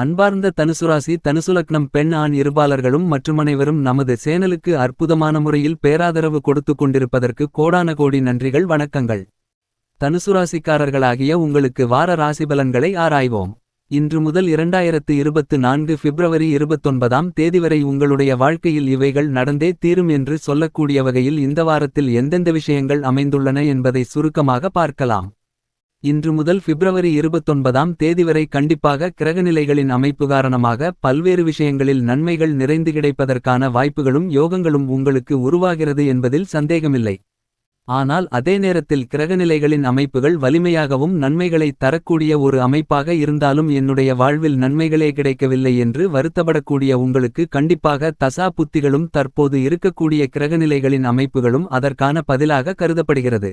அன்பார்ந்த தனுசுராசி தனுசுலக்னம் பெண் ஆண் இருபாலர்களும் மற்றுமனைவரும் நமது சேனலுக்கு அற்புதமான முறையில் பேராதரவு கொடுத்து கொண்டிருப்பதற்கு கோடான கோடி நன்றிகள் வணக்கங்கள். தனுசுராசிக்காரர்களாகிய உங்களுக்கு வார ராசிபலன்களை ஆராய்வோம். இன்று முதல் இரண்டாயிரத்து இருபத்து நான்கு பிப்ரவரி இருபத்தொன்பதாம் தேதி வரை உங்களுடைய வாழ்க்கையில் இவைகள் நடந்தே தீரும் என்று சொல்லக்கூடிய வகையில் இந்த வாரத்தில் எந்தெந்த விஷயங்கள் அமைந்துள்ளன என்பதை சுருக்கமாக பார்க்கலாம். இன்று முதல் பிப்ரவரி இருபத்தொன்பதாம் தேதி வரை கண்டிப்பாக கிரகநிலைகளின் அமைப்பு காரணமாக பல்வேறு விஷயங்களில் நன்மைகள் நிறைந்து கிடைப்பதற்கான வாய்ப்புகளும் யோகங்களும் உங்களுக்கு உருவாகிறது என்பதில் சந்தேகமில்லை. ஆனால் அதே நேரத்தில் கிரகநிலைகளின் அமைப்புகள் வலிமையாகவும் நன்மைகளை தரக்கூடிய ஒரு அமைப்பாக இருந்தாலும் என்னுடைய வாழ்வில் நன்மைகளே கிடைக்கவில்லை என்று வருத்தப்படக்கூடிய உங்களுக்கு கண்டிப்பாக தசா புத்திகளும் தற்போது இருக்கக்கூடிய கிரகநிலைகளின் அமைப்புகளும் அதற்கான பதிலாக கருதப்படுகிறது.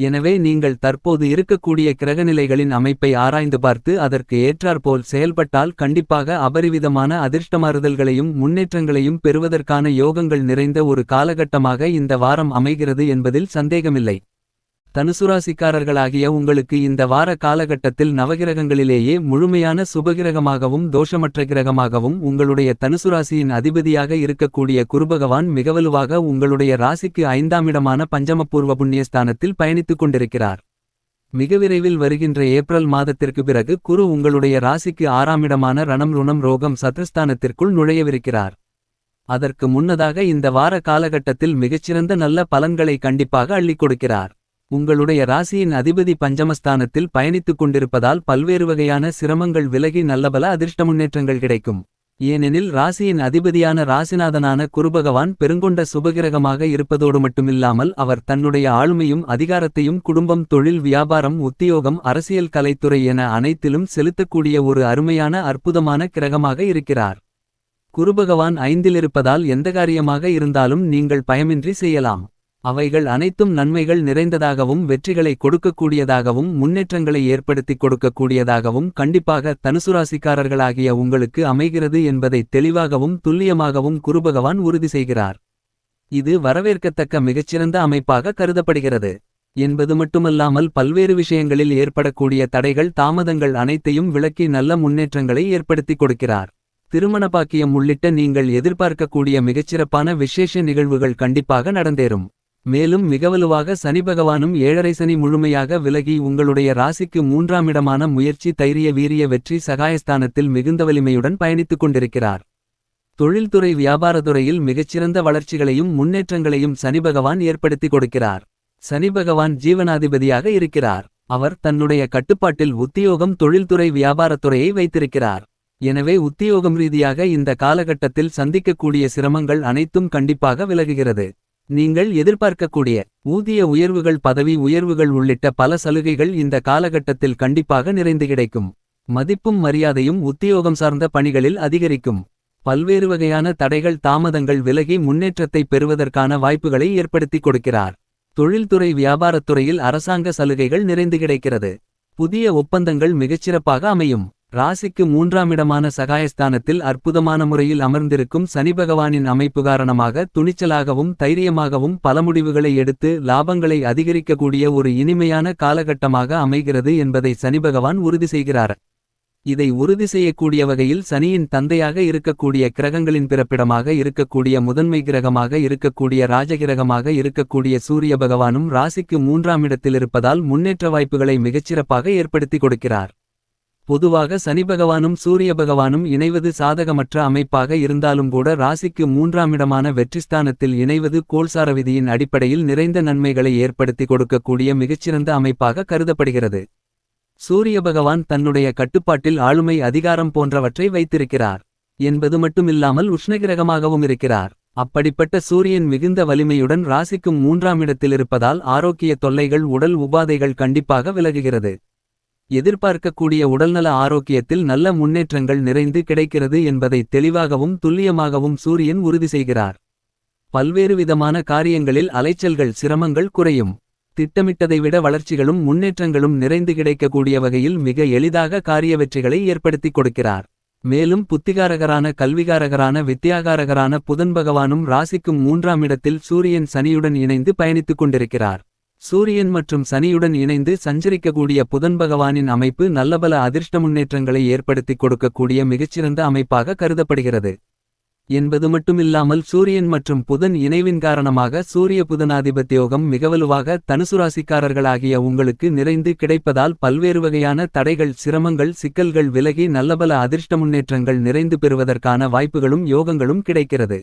எனவே நீங்கள் தற்போது இருக்கக்கூடிய கிரகநிலைகளின் அமைப்பை ஆராய்ந்து பார்த்து அதற்கு ஏற்றாற்போல் செயல்பட்டால் கண்டிப்பாக அபரிவிதமான அதிர்ஷ்டமாறுதல்களையும் முன்னேற்றங்களையும் பெறுவதற்கான யோகங்கள் நிறைந்த ஒரு காலகட்டமாக இந்த வாரம் அமைகிறது என்பதில் சந்தேகமில்லை. தனுசுராசிக்காரர்களாகிய உங்களுக்கு இந்த வார காலகட்டத்தில் நவகிரகங்களிலேயே முழுமையான சுபகிரகமாகவும் தோஷமற்ற கிரகமாகவும் உங்களுடைய தனுசுராசியின் அதிபதியாக இருக்கக்கூடிய குருபகவான் மிகவலுவாக உங்களுடைய ராசிக்கு ஐந்தாம் இடமான பஞ்சமபூர்வ புண்ணியஸ்தானத்தில் பயணித்துக் கொண்டிருக்கிறார். மிக விரைவில் வருகின்ற ஏப்ரல் மாதத்திற்கு பிறகு குரு உங்களுடைய ராசிக்கு ஆறாம் இடமான ரணம் ருணம் ரோகம் சத்ருஸ்தானத்திற்குள் நுழையவிருக்கிறார். அதற்கு முன்னதாக இந்த வார காலகட்டத்தில் மிகச்சிறந்த நல்ல பலன்களை கண்டிப்பாக அள்ளிக் கொடுக்கிறார். உங்களுடைய ராசியின் அதிபதி பஞ்சமஸ்தானத்தில் பயணித்துக் கொண்டிருப்பதால் பல்வேறு வகையான சிரமங்கள் விலகி நல்லபல அதிர்ஷ்ட முன்னேற்றங்கள் கிடைக்கும். ஏனெனில் ராசியின் அதிபதியான ராசிநாதனான குருபகவான் பெருங்கொண்ட சுபகிரகமாக இருப்பதோடு மட்டுமில்லாமல் அவர் தன்னுடைய ஆளுமையும் அதிகாரத்தையும் குடும்பம் தொழில் வியாபாரம் உத்தியோகம் அரசியல் கலைத்துறை என அனைத்திலும் செலுத்தக்கூடிய ஒரு அருமையான அற்புதமான கிரகமாக இருக்கிறார். குருபகவான் ஐந்திலிருப்பதால் எந்த காரியமாக இருந்தாலும் நீங்கள் பயமின்றி செய்யலாம். அவைகள் அனைத்தும் நன்மைகள் நிறைந்ததாகவும் வெற்றிகளை கொடுக்கக்கூடியதாகவும் முன்னேற்றங்களை ஏற்படுத்திக் கொடுக்கக்கூடியதாகவும் கண்டிப்பாக தனுசுராசிக்காரர்களாகிய உங்களுக்கு அமைகிறது என்பதை தெளிவாகவும் துல்லியமாகவும் குருபகவான் உறுதி செய்கிறார். இது வரவேற்கத்தக்க மிகச்சிறந்த அமைப்பாக கருதப்படுகிறது. என்பது மட்டுமல்லாமல் பல்வேறு விஷயங்களில் ஏற்படக்கூடிய தடைகள் தாமதங்கள் அனைத்தையும் விளக்கி நல்ல முன்னேற்றங்களை ஏற்படுத்திக் கொடுக்கிறார். திருமண பாக்கியம் உள்ளிட்ட நீங்கள் எதிர்பார்க்கக்கூடிய மிகச்சிறப்பான விசேஷ நிகழ்வுகள் கண்டிப்பாக நடந்தேறும். மேலும் மிகவலுவாக சனி பகவானும் ஏழரை சனி முழுமையாக விலகி உங்களுடைய ராசிக்கு மூன்றாம் இடமான முயற்சி தைரிய வீரிய வெற்றி சகாயஸ்தானத்தில் மிகுந்த வலிமையுடன் பயணித்துக் கொண்டிருக்கிறார். தொழில்துறை வியாபாரத்துறையில் மிகச்சிறந்த வளர்ச்சிகளையும் முன்னேற்றங்களையும் சனி பகவான் ஏற்படுத்தி கொடுக்கிறார். சனி பகவான் ஜீவனாதிபதியாக இருக்கிறார். அவர் தன்னுடைய கட்டுப்பாட்டில் உத்தியோகம் தொழில்துறை வியாபாரத்துறையை வைத்திருக்கிறார். எனவே உத்தியோகம் ரீதியாக இந்த காலகட்டத்தில் சந்திக்கக்கூடிய சிரமங்கள் அனைத்தும் கண்டிப்பாக விலகுகிறது. நீங்கள் எதிர்பார்க்கக்கூடிய ஊதிய உயர்வுகள் பதவி உயர்வுகள் உள்ளிட்ட பல சலுகைகள் இந்த காலகட்டத்தில் கண்டிப்பாக நிறைந்து கிடைக்கும். மதிப்பும் மரியாதையும் உத்தியோகம் சார்ந்த பணிகளில் அதிகரிக்கும். பல்வேறு வகையான தடைகள் தாமதங்கள் விலகி முன்னேற்றத்தை பெறுவதற்கான வாய்ப்புகளை ஏற்படுத்திக் கொடுக்கிறார். தொழில்துறை வியாபாரத்துறையில் அரசாங்க சலுகைகள் நிறைந்து கிடைக்கிறது. புதிய ஒப்பந்தங்கள் மிகச்சிறப்பாக அமையும். ராசிக்கு மூன்றாம் இடமான சகாயஸ்தானத்தில் அற்புதமான முறையில் அமர்ந்திருக்கும் சனி பகவானின் அமைப்பு காரணமாக துணிச்சலாகவும் தைரியமாகவும் பல முடிவுகளை எடுத்து லாபங்களை அதிகரிக்கக்கூடிய ஒரு இனிமையான காலகட்டமாக அமைகிறது என்பதை சனி பகவான் உறுதி செய்கிறார். இதை உறுதி செய்யக்கூடிய வகையில் சனியின் தந்தையாக இருக்கக்கூடிய கிரகங்களின் பிறப்பிடமாக இருக்கக்கூடிய முதன்மை கிரகமாக இருக்கக்கூடிய ராஜகிரகமாக இருக்கக்கூடிய சூரிய பகவானும் ராசிக்கு மூன்றாம் இடத்தில் இருப்பதால் முன்னேற்ற வாய்ப்புகளை மிகச்சிறப்பாக ஏற்படுத்தி கொடுக்கிறார். பொதுவாக சனி பகவானும் சூரிய பகவானும் இணைவது சாதகமற்ற அமைப்பாக இருந்தாலும் கூட ராசிக்கு மூன்றாம் இடமான வெற்றிஸ்தானத்தில் இணைவது கோல்சார விதியின் அடிப்படையில் நிறைந்த நன்மைகளை ஏற்படுத்தி கொடுக்கக்கூடிய மிகச்சிறந்த அமைப்பாக கருதப்படுகிறது. சூரிய பகவான் தன்னுடைய கட்டுப்பாட்டில் ஆளுமை அதிகாரம் போன்றவற்றை வைத்திருக்கிறார். என்பது மட்டுமில்லாமல் உஷ்ணகிரகமாகவும் இருக்கிறார். அப்படிப்பட்ட சூரியன் மிகுந்த வலிமையுடன் ராசிக்கும் மூன்றாம் இடத்தில் இருப்பதால் ஆரோக்கிய தொல்லைகள் உடல் உபாதைகள் கண்டிப்பாக விலகுகிறது. எதிர்பார்க்கக்கூடிய உடல்நல ஆரோக்கியத்தில் நல்ல முன்னேற்றங்கள் நிறைந்து கிடைக்கிறது என்பதை தெளிவாகவும் துல்லியமாகவும் சூரியன் உறுதி செய்கிறார். பல்வேறு விதமான காரியங்களில் அலைச்சல்கள் சிரமங்கள் குறையும். திட்டமிட்டதை விட வளர்ச்சிகளும் முன்னேற்றங்களும் நிறைந்து கிடைக்கக்கூடிய வகையில் மிக எளிதாக காரிய வெற்றிகளை ஏற்படுத்திக் கொடுக்கிறார். மேலும் புத்திகாரகரான கல்விகாரகரான வித்தியாகாரகரான புதன் பகவானும் ராசிக்கும் மூன்றாம் இடத்தில் சூரியன் சனியுடன் இணைந்து பயணித்துக் கொண்டிருக்கிறார். சூரியன் மற்றும் சனியுடன் இணைந்து சஞ்சரிக்கக்கூடிய புதன் பகவானின் அமைப்பு நல்லபல அதிர்ஷ்ட முன்னேற்றங்களை ஏற்படுத்திக் கொடுக்கக்கூடிய மிகச்சிறந்த அமைப்பாக கருதப்படுகிறது. என்பது மட்டுமில்லாமல் சூரியன் மற்றும் புதன் இணைவின் காரணமாக சூரிய புதனாதிபத்தியோகம் மிகவலுவாக தனுசுராசிக்காரர்களாகிய உங்களுக்கு நிறைந்து கிடைப்பதால் பல்வேறு வகையான தடைகள் சிரமங்கள் சிக்கல்கள் விலகி நல்லபல அதிர்ஷ்ட முன்னேற்றங்கள் நிறைந்து பெறுவதற்கான வாய்ப்புகளும் யோகங்களும் கிடைக்கிறது.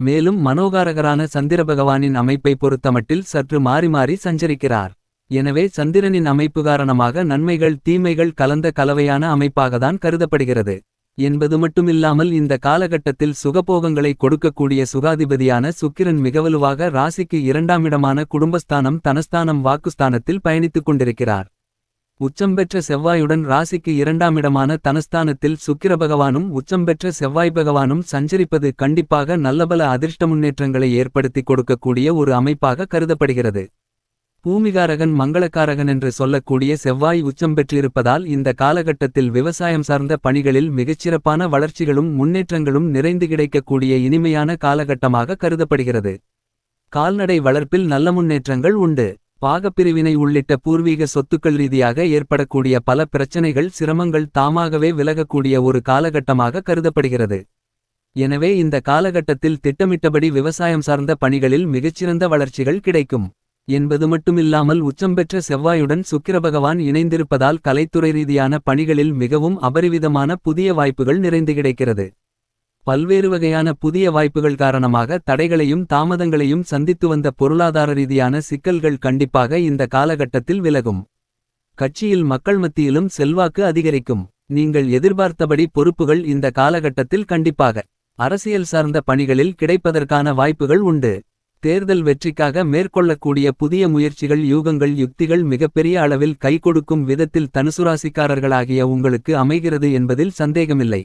மேலும் மனோகாரகரான சந்திர பகவானின் அமைப்பை பொறுத்தமட்டில் சற்று மாறி மாறி சஞ்சரிக்கிறார். எனவே சந்திரனின் அமைப்பு காரணமாக நன்மைகள் தீமைகள் கலந்த கலவையான அமைப்பாகத்தான் கருதப்படுகிறது. என்பது மட்டுமில்லாமல் இந்த காலகட்டத்தில் சுகபோகங்களை கொடுக்கக்கூடிய சுகாதிபதியான சுக்கிரன் மிகவலுவாக ராசிக்கு இரண்டாம் இடமான குடும்பஸ்தானம் தனஸ்தானம் வாக்குஸ்தானத்தில் பயணித்துக் கொண்டிருக்கிறார். உச்சம் பெற்ற செவ்வாயுடன் ராசிக்கு இரண்டாம் இடமான தனஸ்தானத்தில் சுக்கிர பகவானும் உச்சம் பெற்ற செவ்வாய் பகவானும் சஞ்சரிப்பது கண்டிப்பாக நல்லபல அதிர்ஷ்ட முன்னேற்றங்களை ஏற்படுத்திக் கொடுக்கக்கூடிய ஒரு அமைப்பாக கருதப்படுகிறது. பூமிகாரகன் மங்களக்காரகன் என்று சொல்லக்கூடிய செவ்வாய் உச்சம் பெற்றிருப்பதால் இந்த காலகட்டத்தில் விவசாயம் சார்ந்த பணிகளில் மிகச்சிறப்பான வளர்ச்சிகளும் முன்னேற்றங்களும் நிறைந்து கிடைக்கக்கூடிய இனிமையான காலகட்டமாக கருதப்படுகிறது. கால்நடை வளர்ப்பில் நல்ல முன்னேற்றங்கள் உண்டு. பாகப்பிரிவினை உள்ளிட்ட பூர்வீக சொத்துக்கள் ரீதியாக ஏற்படக்கூடிய பல பிரச்சனைகள் சிரமங்கள் தாமாகவே விலகக்கூடிய ஒரு காலகட்டமாக கருதப்படுகிறது. எனவே இந்த காலகட்டத்தில் திட்டமிட்டபடி விவசாயம் சார்ந்த பணிகளில் மிகச்சிறந்த வளர்ச்சிகள் கிடைக்கும். என்பது மட்டுமில்லாமல் உச்சம் பெற்ற செவ்வாயுடன் சுக்கிரபகவான் இணைந்திருப்பதால் கலைத்துறை ரீதியான பணிகளில் மிகவும் அபரிவிதமான புதிய வாய்ப்புகள் நிறைந்து கிடைக்கிறது. பல்வேறு வகையான புதிய வாய்ப்புகள் காரணமாக தடைகளையும் தாமதங்களையும் சந்தித்து வந்த பொருளாதார ரீதியான சிக்கல்கள் கண்டிப்பாக இந்த காலகட்டத்தில் விலகும். கட்சியில் மக்கள் மத்தியிலும் செல்வாக்கு அதிகரிக்கும். நீங்கள் எதிர்பார்த்தபடி பொறுப்புகள் இந்த காலகட்டத்தில் கண்டிப்பாக அரசியல் சார்ந்த பணிகளில் கிடைப்பதற்கான வாய்ப்புகள் உண்டு. தேர்தல் வெற்றிக்காக மேற்கொள்ளக்கூடிய புதிய முயற்சிகள் யூகங்கள் யுக்திகள் மிகப்பெரிய அளவில் கை கொடுக்கும் விதத்தில் தனுசுராசிக்காரர்களாகிய உங்களுக்கு அமைகிறது என்பதில் சந்தேகமில்லை.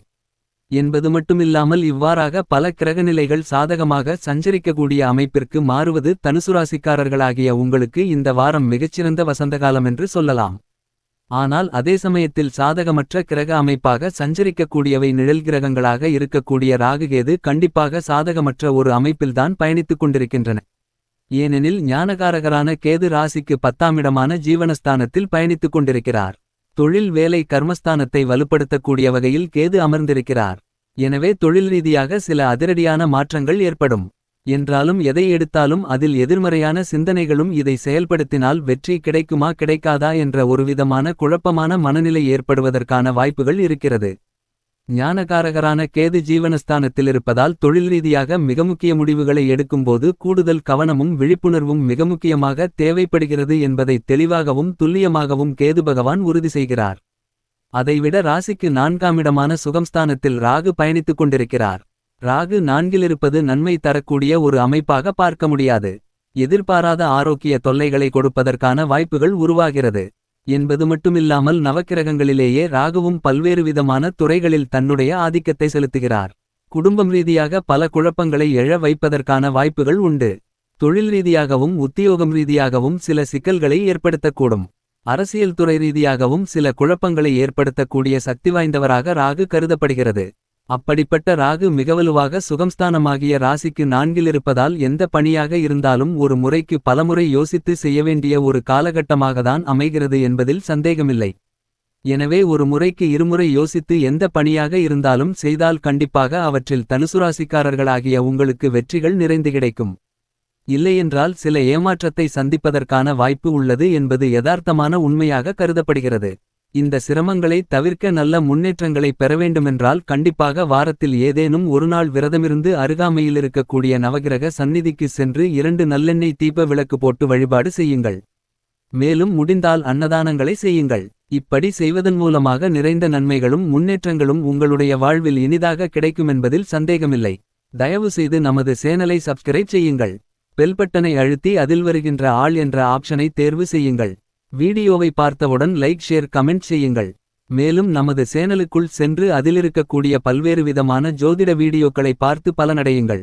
என்பது மட்டுமில்லாமல் இவ்வாறாக பல கிரகநிலைகள் சாதகமாக சஞ்சரிக்கக்கூடிய அமைப்பிற்கு மாறுவது தனுசுராசிக்காரர்களாகிய உங்களுக்கு இந்த வாரம் மிகச்சிறந்த வசந்தகாலம் என்று சொல்லலாம். ஆனால் அதே சமயத்தில் சாதகமற்ற கிரக அமைப்பாக சஞ்சரிக்கக்கூடியவை நிழல் கிரகங்களாக இருக்கக்கூடிய ராகுகேது கண்டிப்பாக சாதகமற்ற ஒரு அமைப்பில்தான் பயணித்துக் கொண்டிருக்கின்றன. ஏனெனில் ஞானகாரகரான கேது ராசிக்கு பத்தாமிடமான ஜீவனஸ்தானத்தில் பயணித்துக் கொண்டிருக்கிறார். தொழில் வேலை கர்மஸ்தானத்தை வலுப்படுத்தக்கூடிய வகையில் கேது அமர்ந்திருக்கிறார். எனவே தொழில் ரீதியாக சில அதிரடியான மாற்றங்கள் ஏற்படும். என்றாலும் எதை எடுத்தாலும் அதில் எதிர்மறையான சிந்தனைகளும் இதை செயல்படுத்தினால் வெற்றி கிடைக்குமா கிடைக்காதா என்ற ஒருவிதமான குழப்பமான மனநிலை ஏற்படுவதற்கான வாய்ப்புகள் இருக்கிறது. ஞானகாரகரான கேது ஜீவனஸ்தானத்தில் இருப்பதால் தொழில் ரீதியாக மிக முக்கிய முடிவுகளை எடுக்கும்போது கூடுதல் கவனமும் விழிப்புணர்வும் மிக முக்கியமாக தேவைப்படுகிறது என்பதை தெளிவாகவும் துல்லியமாகவும் கேது பகவான் உறுதி செய்கிறார். அதைவிட ராசிக்கு நான்காமிடமான சுகம்ஸ்தானத்தில் ராகு பயணித்துக் கொண்டிருக்கிறார். ராகு நான்கிலிருப்பது நன்மை தரக்கூடிய ஒரு அமைப்பாக பார்க்க முடியாது. எதிர்பாராத ஆரோக்கிய தொல்லைகளை கொடுப்பதற்கான வாய்ப்புகள் உருவாகிறது. என்பது மட்டுமில்லாமல் நவக்கிரகங்களிலேயே ராகுவும் பல்வேறு விதமான துறைகளில் தன்னுடைய ஆதிக்கத்தை செலுத்துகிறார். குடும்பம் ரீதியாக பல குழப்பங்களை எழ வைப்பதற்கான வாய்ப்புகள் உண்டு. தொழில் ரீதியாகவும் உத்தியோகம் ரீதியாகவும் சில சிக்கல்களை ஏற்படுத்தக்கூடும். அரசியல் துறை ரீதியாகவும் சில குழப்பங்களை ஏற்படுத்தக்கூடிய சக்தி வாய்ந்தவராக ராகு கருதப்படுகிறது. அப்படிப்பட்ட ராகு மிகவலுவாக சுகம்ஸ்தானமாகிய ராசிக்கு நான்கில் இருப்பதால் எந்த பணியாக இருந்தாலும் ஒரு முறைக்கு பலமுறை யோசித்து செய்ய வேண்டிய ஒரு காலகட்டமாகத்தான் அமைகிறது என்பதில் சந்தேகமில்லை. எனவே ஒரு முறைக்கு இருமுறை யோசித்து எந்த பணியாக இருந்தாலும் செய்தால் கண்டிப்பாக அவற்றில் தனுசுராசிக்காரர்களாகிய உங்களுக்கு வெற்றிகள் நிறைந்து கிடைக்கும். இல்லையென்றால் சில ஏமாற்றத்தை சந்திப்பதற்கான வாய்ப்பு உள்ளது என்பது யதார்த்தமான உண்மையாக கருதப்படுகிறது. இந்த சிரமங்களை தவிர்க்க நல்ல முன்னேற்றங்களை பெற வேண்டுமென்றால் கண்டிப்பாக வாரத்தில் ஏதேனும் ஒருநாள் விரதமிருந்து அருகாமையில் இருக்கக்கூடிய நவகிரக சந்நிதிக்கு சென்று இரண்டு நல்லெண்ணெய் தீப விளக்கு போட்டு வழிபாடு செய்யுங்கள். மேலும் முடிந்தால் அன்னதானங்களை செய்யுங்கள். இப்படி செய்வதன் மூலமாக நிறைந்த நன்மைகளும் முன்னேற்றங்களும் உங்களுடைய வாழ்வில் இனிதாக கிடைக்குமென்பதில் சந்தேகமில்லை. தயவு செய்து நமது சேனலை சப்ஸ்கிரைப் செய்யுங்கள். பெல்பட்டனை அழுத்தி அதில் வருகின்ற ஆள் என்ற ஆப்ஷனை தேர்வு செய்யுங்கள். வீடியோவை பார்த்தவுடன் லைக் ஷேர் கமெண்ட் செய்யுங்கள். மேலும் நமது சேனலுக்குள் சென்று அதிலிருக்கக்கூடிய பல்வேறு விதமான ஜோதிட வீடியோக்களை பார்த்து பலனடையுங்கள்.